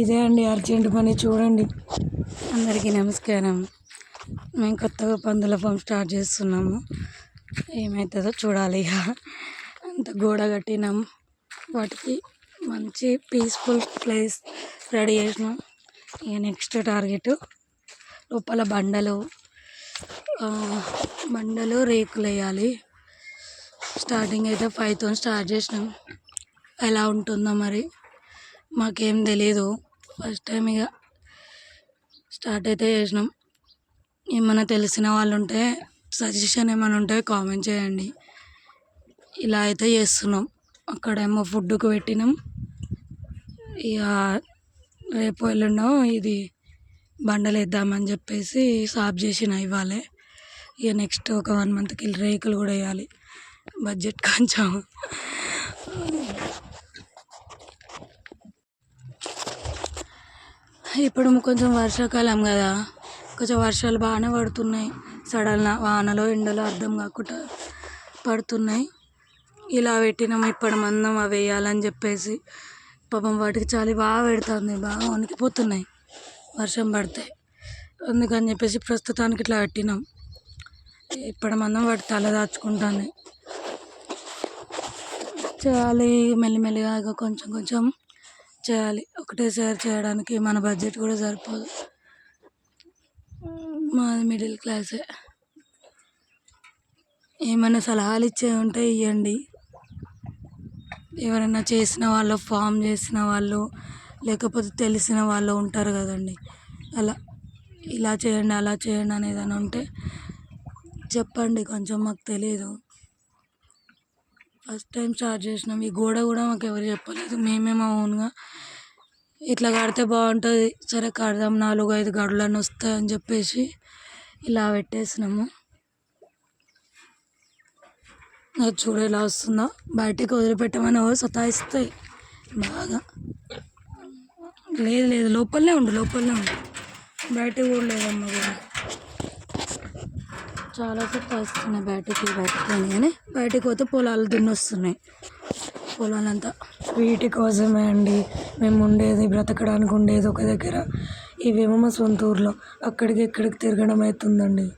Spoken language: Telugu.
ఇదే అండి అర్జెంట్ పని చూడండి. అందరికీ నమస్కారం. మేము కొత్తగా పందుల ఫామ్ స్టార్ట్ చేస్తున్నాము. ఏమవుతుందో చూడాలి ఇక అంత గోడ కట్టినాం. వాటికి మంచి పీస్ఫుల్ ప్లేస్ రెడీ చేసినాం. ఇక నెక్స్ట్ టార్గెట్ లోపల బండలు. బండలు రేకులు వేయాలి. స్టార్టింగ్ అయితే ఫైవ్తో స్టార్ట్ చేసినాం. ఎలా ఉంటుందో మరి. మాకేం తెలియదు ఫస్ట్ టైం ఇక స్టార్ట్ అయితే చేసినాం. ఏమైనా తెలిసిన వాళ్ళు ఉంటే సజెషన్ ఏమైనా ఉంటే కామెంట్ చేయండి. ఇలా అయితే చేస్తున్నాం. అక్కడేమో ఫుడ్కు పెట్టినాం. ఇక రేపు ఎల్లుండో ఇది బండలు వేద్దామని చెప్పేసి సాఫ్ చేసిన ఇవ్వాలి. ఇక నెక్స్ట్ ఒక వన్ మంత్కి రేకులు కూడా వేయాలి. బడ్జెట్ కొంచెం. ఇప్పుడు కొంచెం వర్షాకాలం కదా. కొంచెం వర్షాలు బాగానే పడుతున్నాయి. సడన్ వానలో ఎండలో అర్థం కాకుండా పడుతున్నాయి. ఇలా పెట్టినాం ఇప్పటి మందం అవి వేయాలని చెప్పేసి. పాపం వాటికి చలి బాగా పెడుతుంది బాగా వణికిపోతున్నాయి వర్షం పడితే. అందుకని చెప్పేసి ప్రస్తుతానికి ఇట్లా పెట్టినాం. ఇప్పటి మందం వాటి తల దాచుకుంటాను చాలి మెల్లిమెల్లిగా కొంచెం కొంచెం చేయాలి. ఒకటేసారి చేయడానికి మన బడ్జెట్ కూడా సరిపోదు. మాది మిడిల్ క్లాసే ఏమైనా సలహాలు ఇచ్చేవి ఉంటే ఇవ్వండి ఎవరైనా చేసిన వాళ్ళు ఫామ్ చేసిన వాళ్ళు లేకపోతే తెలిసిన వాళ్ళు ఉంటారు కదండి. అలా ఇలా చేయండి అలా చేయండి అని ఏదైనా ఉంటే చెప్పండి. కొంచెం మాకు తెలియదు ఫస్ట్ టైం స్టార్ట్ చేసినాం. ఈ గోడ కూడా మాకు ఎవరు చెప్పలేదు. మేమే మా ఓన్గా ఇట్లా కడితే బాగుంటుంది. సరే కడదాం నాలుగు ఐదు గడులని వస్తాయని చెప్పేసి ఇలా పెట్టేసినాము. అది చూడు ఎలా వస్తుందో. బయటికి వదిలిపెట్టమని ఎవరు సతాయిస్తాయి. బాగా. లేదు లేదు. లోపలనే ఉండు లోపలనే ఉండు. బయటకు కూడా లేదమ్మా కూడా చాలా వస్తున్నాయి బయటికి బయటకు కానీ బయటికి పోతే పొలాలు దున్నొస్తున్నాయి. పొలాలంతా వీటి కోసమే అండి. మేము ఉండేది బ్రతకడానికి ఉండేది ఒక దగ్గర. ఇవేమో మా సొంత ఊర్లో. అక్కడికి ఇక్కడికి తిరగడం అవుతుందండి.